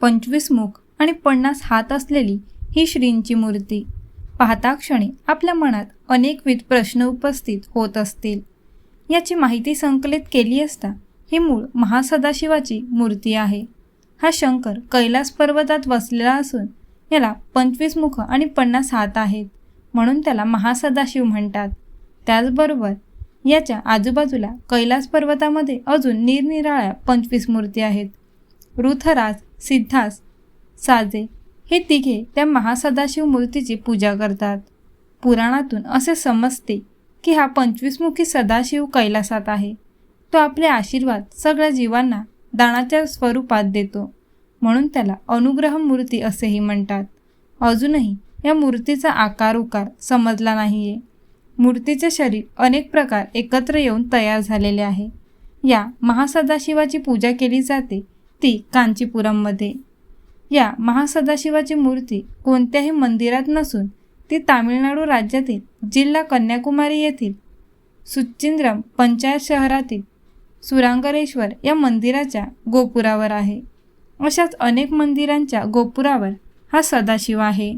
पंचवीस मुख आणि पन्नास हात असलेली ही श्रींची मूर्ती. पाहता क्षणी आपल्या मनात अनेकविध प्रश्न उपस्थित होत असतील. याची माहिती संकलित केली असता ही मूळ महासदाशिवाची मूर्ती आहे. हा शंकर कैलास पर्वतात वसलेला असून याला पंचवीस मुख आणि पन्नास हात आहेत म्हणून त्याला महासदाशिव म्हणतात. त्याचबरोबर याच्या आजूबाजूला कैलास पर्वतामध्ये अजून निरनिराळ्या पंचवीस मूर्ती आहेत. ऋथराज सिद्धास साजे हे तिघे त्या महासदाशिव मूर्तीची पूजा करतात. पुराणातून असे समजते की हा पंचवीसमुखी सदाशिव कैलासात आहे. तो आपले आशीर्वाद सगळ्या जीवांना दानाच्या स्वरूपात देतो. म्हणून त्याला अनुग्रह मूर्ती असेही म्हणतात. अजूनही या मूर्तीचा आकार उकार समजला नाहीये. मूर्तीचे शरीर अनेक प्रकार एकत्र येऊन तयार झालेले आहे. या महासदाशिवाची पूजा केली जाते ती कांचीपुरममध्ये. या महासदाशिवाची मूर्ती कोणत्याही मंदिरात नसून ती तामिळनाडू राज्यातील जिल्हा कन्याकुमारी येथील सुचिंद्रम पंचायत शहरातील सुरांगरेश्वर या मंदिराच्या गोपुरावर आहे. अशाच अनेक मंदिरांच्या गोपुरावर हा सदाशिव आहे.